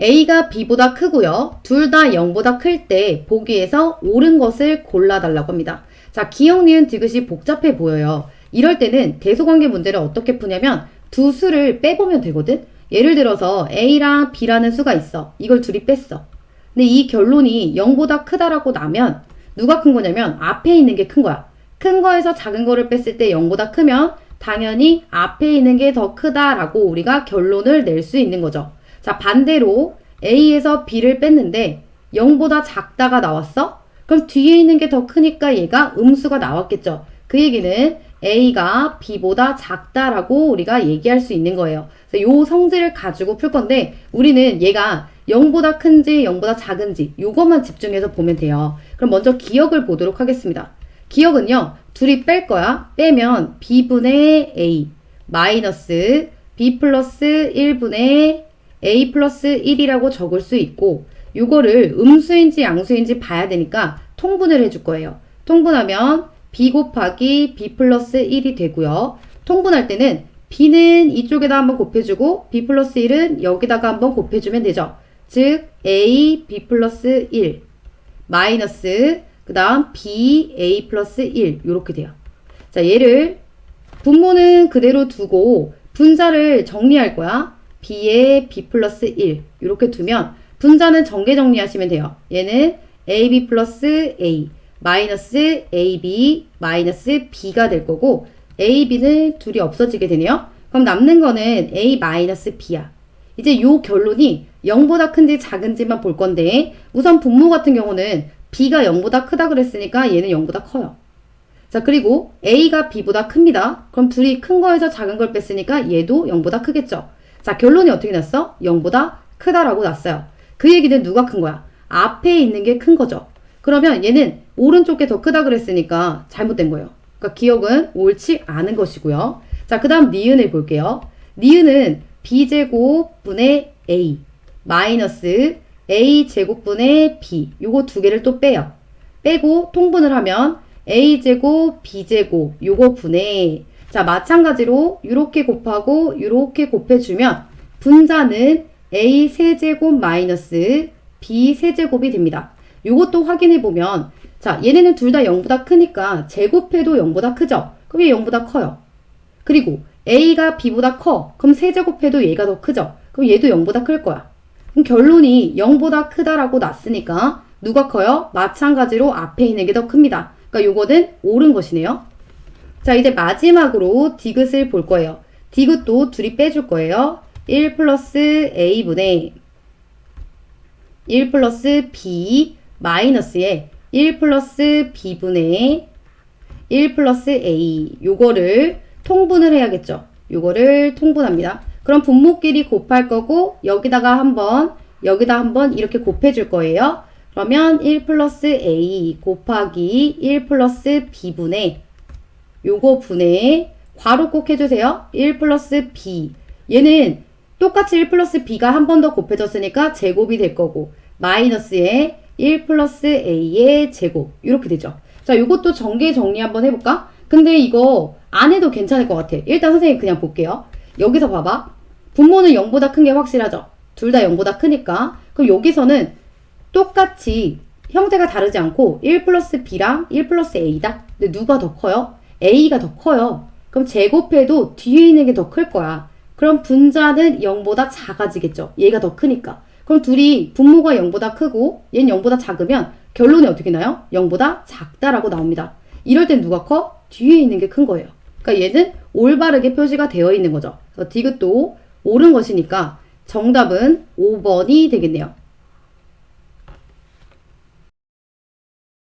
A가 B보다 크고요. 둘 다 0보다 클 때 보기에서 옳은 것을 골라달라고 합니다. 자, 기억, 니은, 디귿이 복잡해 보여요. 이럴 때는 대소관계 문제를 어떻게 푸냐면 두 수를 빼보면 되거든? 예를 들어서 A랑 B라는 수가 있어. 이걸 둘이 뺐어. 근데 이 결론이 0보다 크다라고 나면 누가 큰 거냐면 앞에 있는 게 큰 거야. 큰 거에서 작은 거를 뺐을 때 0보다 크면 당연히 앞에 있는 게 더 크다라고 우리가 결론을 낼 수 있는 거죠. 자, 반대로 A에서 B를 뺐는데 0보다 작다가 나왔어? 그럼 뒤에 있는 게 더 크니까 얘가 음수가 나왔겠죠. 그 얘기는 A가 B보다 작다라고 우리가 얘기할 수 있는 거예요. 그래서 요 성질을 가지고 풀 건데 우리는 얘가 0보다 큰지 0보다 작은지 요것만 집중해서 보면 돼요. 그럼 먼저 기억을 보도록 하겠습니다. 기억은요. 둘이 뺄 거야. 빼면 B분의 A 마이너스 B 플러스 1분의 A 플러스 1이라고 적을 수 있고 요거를 음수인지 양수인지 봐야 되니까 통분을 해줄 거예요. 통분하면 B 곱하기 B 플러스 1이 되고요. 통분할 때는 B는 이쪽에다 한번 곱해주고 B 플러스 1은 여기다가 한번 곱해주면 되죠. 즉 A B 플러스 1 마이너스 그 다음 B A 플러스 1 이렇게 돼요. 자 얘를 분모는 그대로 두고 분자를 정리할 거야. B에 B 플러스 1 이렇게 두면 분자는 전개 정리하시면 돼요. 얘는 AB 플러스 A 마이너스 AB 마이너스 B가 될 거고 AB는 둘이 없어지게 되네요. 그럼 남는 거는 A 마이너스 B야. 이제 요 결론이 0보다 큰지 작은지만 볼 건데 우선 분모 같은 경우는 B가 0보다 크다 그랬으니까 얘는 0보다 커요. 자, 그리고 A가 B보다 큽니다. 그럼 둘이 큰 거에서 작은 걸 뺐으니까 얘도 0보다 크겠죠. 자, 결론이 어떻게 났어? 0보다 크다라고 났어요. 그 얘기는 누가 큰 거야? 앞에 있는 게 큰 거죠. 그러면 얘는 오른쪽 게더 크다 그랬으니까 잘못된 거예요. 그러니까 기억은 옳지 않은 것이고요. 자, 그 다음 니은을 볼게요. 니은은 b제곱분의 a 마이너스 a 제곱분의 b 요거 두 개를 또 빼요. 빼고 통분을 하면 a제곱 b제곱 요거 분의 자 마찬가지로 이렇게 곱하고 이렇게 곱해주면 분자는 a 세제곱 마이너스 b 세제곱이 됩니다. 요것도 확인해 보면 자 얘네는 둘 다 0보다 크니까 제곱해도 0보다 크죠? 그럼 얘 0보다 커요. 그리고 a가 b보다 커. 그럼 세제곱해도 얘가 더 크죠? 그럼 얘도 0보다 클 거야. 그럼 결론이 0보다 크다라고 났으니까 누가 커요? 마찬가지로 앞에 있는 게 더 큽니다. 그러니까 요거는 옳은 것이네요. 자, 이제 마지막으로 디귿을 볼 거예요. 디귿도 둘이 빼줄 거예요. 1 플러스 a분의 1 플러스 b 마이너스에 1 플러스 b분의 1 플러스 a 요거를 통분을 해야겠죠. 요거를 통분합니다. 그럼 분모끼리 곱할 거고 여기다가 한번 여기다 한번 이렇게 곱해 줄 거예요. 그러면 1 플러스 a 곱하기 1 플러스 b분의 요거 분의 괄호 꼭 해주세요. 1 플러스 b 얘는 똑같이 1 플러스 b가 한 번 더 곱해졌으니까 제곱이 될 거고 마이너스에 1 플러스 a의 제곱 이렇게 되죠. 자 요것도 전개 정리 한번 해볼까? 근데 이거 안 해도 괜찮을 것 같아. 일단 선생님 그냥 볼게요. 여기서 봐봐. 분모는 0보다 큰 게 확실하죠. 둘 다 0보다 크니까. 그럼 여기서는 똑같이 형태가 다르지 않고 1 플러스 b랑 1 플러스 a다. 근데 누가 더 커요? A가 더 커요. 그럼 제곱해도 뒤에 있는 게 더 클 거야. 그럼 분자는 0보다 작아지겠죠. 얘가 더 크니까. 그럼 둘이 분모가 0보다 크고 얘는 0보다 작으면 결론이 어떻게 나요? 0보다 작다라고 나옵니다. 이럴 땐 누가 커? 뒤에 있는 게 큰 거예요. 그러니까 얘는 올바르게 표시가 되어 있는 거죠. 그래서 디귿도 옳은 것이니까 정답은 5번이 되겠네요.